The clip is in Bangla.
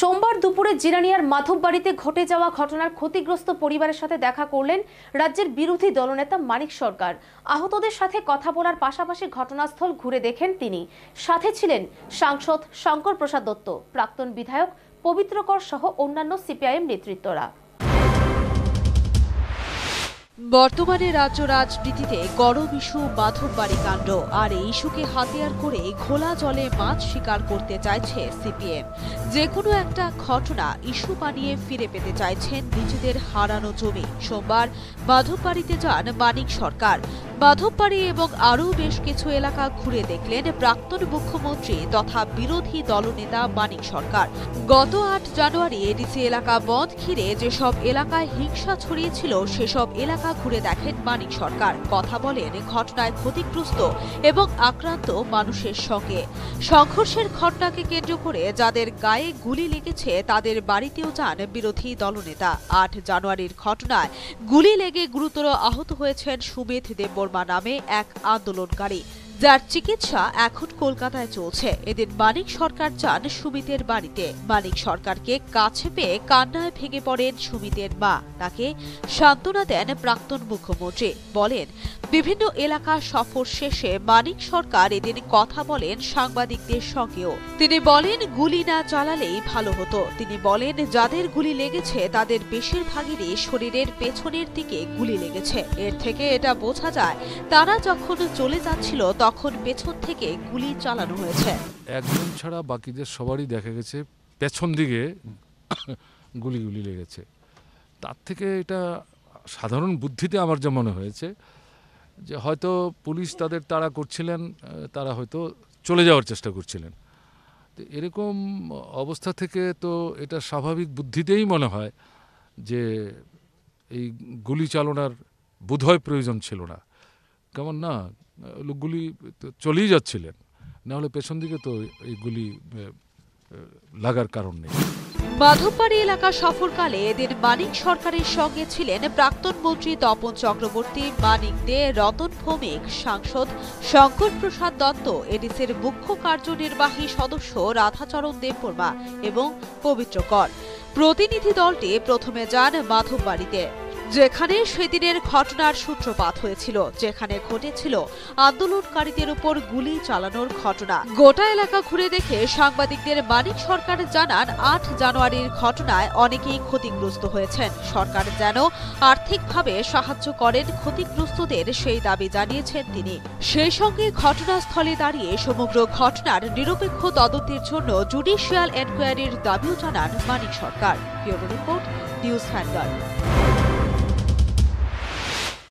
সোমবার দুপুরে জিরানিয়ার মাধববাড়িতে ঘটে যাওয়া ঘটনার ক্ষতিগ্রস্ত পরিবারের সাথে দেখা করলেন রাজ্যের বিরোধী দলনেতা মানিক সরকার। আহতদের সাথে কথা বলার পাশাপাশি ঘটনাস্থল ঘুরে দেখেন তিনি। সাথে ছিলেন সাংসদ শঙ্কর প্রসাদ দত্ত, প্রাক্তন বিধায়ক পবিত্রকর সহ অন্যান্য সিপিআইএম নেতৃত্বরা। বর্তমানে রাজ্য রাজনীতিতে গরম ইস্যু মাধববাড়ি কাণ্ড আর এই ইস্যুকে হাতিয়ার করে ঘোলা জলে মাছ শিকার করতে চাইছে সিপিএম। যে কোনো একটা ঘটনা ইস্যু বানিয়ে ফিরে পেতে চাইছেন নিজেদের হারানো জমি। সোমবার মাধববাড়িতে যান মানিক সরকার। মাধববাড়ি এবং আরও বেশ কিছু এলাকা ঘুরে দেখলেন প্রাক্তন মুখ্যমন্ত্রী তথা বিরোধী দলনেতা মানিক সরকার। গত আট জানুয়ারি এডিসি এলাকা বন্ধ ঘিরে যেসব এলাকায় হিংসা ছড়িয়েছিল, সেসব এলাকা ঘুরে দেখেন মানিক সরকার। কথা বলেন ঘটনায় ক্ষতিগ্রস্ত এবং আক্রান্ত মানুষের সঙ্গে। সংঘর্ষের ঘটনাকে কেন্দ্র করে যাদের গায়ে গুলি লেগেছে, তাদের বাড়িতেও যান বিরোধী দলনেতা। আট জানুয়ারির ঘটনায় গুলি লেগে গুরুতর আহত হয়েছেন সুমিত দেববর্মা। নামে এক আন্দোলনকারী, যার চিকিৎসা এখন কলকাতায় চলছে। এদিন মানিক সরকার চান সুমিতের বাড়িতে। মানিক সরকারকে কাছে পেয়ে কান্নায় ভেঙে পড়েন সুমিতের মা। তাকে সান্ত্বনা দেন প্রাক্তন মুখ্যমন্ত্রী। বলেন বিভিন্ন এলাকা সফর শেষে মানিক সরকার এদিন কথা বলেন সাংবাদিকদের সঙ্গেও। তিনি বলেন, গুলি না চালালেই ভালো হতো। তিনি বলেন, যাদের গুলি লেগেছে, তাদের বেশিরভাগেরই শরীরের পেছনের দিকে গুলি লেগেছে। এর থেকে এটা বোঝা যায়, তারা যখন চলে যাচ্ছিল, তখন পেছন থেকে গুলি চালানো হয়েছে। একজন ছাড়া বাকিদের সবারই দেখা গেছে, পেছন দিকে গুলি গুলি লেগেছে। তার থেকে এটা সাধারণ বুদ্ধিতে আমার যা মনে হয়েছে যে হয়তো পুলিশ তাদের তাড়া করছিলেন তারা হয়তো চলে যাওয়ার চেষ্টা করছিলেন। তো এরকম অবস্থা থেকে তো এটা স্বাভাবিক বুদ্ধিতেই মনে হয় যে এই গুলি চালনার বোধহয় প্রয়োজন ছিল না। কেমন না? লোকগুলি তো চলেই যাচ্ছিলেন। নাহলে পেছন দিকে তো এই গুলি লাগার কারণ নেই। মাধববাড়ি এলাকা সফরকালে এদিন মানিক সরকারের সঙ্গে ছিলেন প্রাক্তন মন্ত্রী তপন চক্রবর্তী, মানিক দে, রতন ভৌমিক, সাংসদ শঙ্কর প্রসাদ দত্ত, এডিসের মুখ্য কার্যনির্বাহী সদস্য রাধাচরণ দেববর্মা এবং পবিত্র কর। প্রতিনিধি দলটি প্রথমে যান মাধববাড়িতে। যেখানে সেদিনের ঘটনার সূত্রপাত হয়েছিল, যেখানে ঘটেছিল আন্দোলনকারীদের উপর গুলি চালানোর ঘটনা। গোটা এলাকা ঘুরে দেখে সাংবাদিকদের মানিক সরকার জানান, আট জানুয়ারির ঘটনায় অনেকেই ক্ষতিগ্রস্ত হয়েছেন। সরকার যেন আর্থিকভাবে সাহায্য করেন ক্ষতিগ্রস্তদের সেই দাবি জানিয়েছেন তিনি। সেই সঙ্গে ঘটনাস্থলে দাঁড়িয়ে সমগ্র ঘটনার নিরপেক্ষ তদন্তের জন্য জুডিশিয়াল এনকোয়ারির দাবিও জানান মানিক সরকার। Report, news হ্যান্ডগার্ড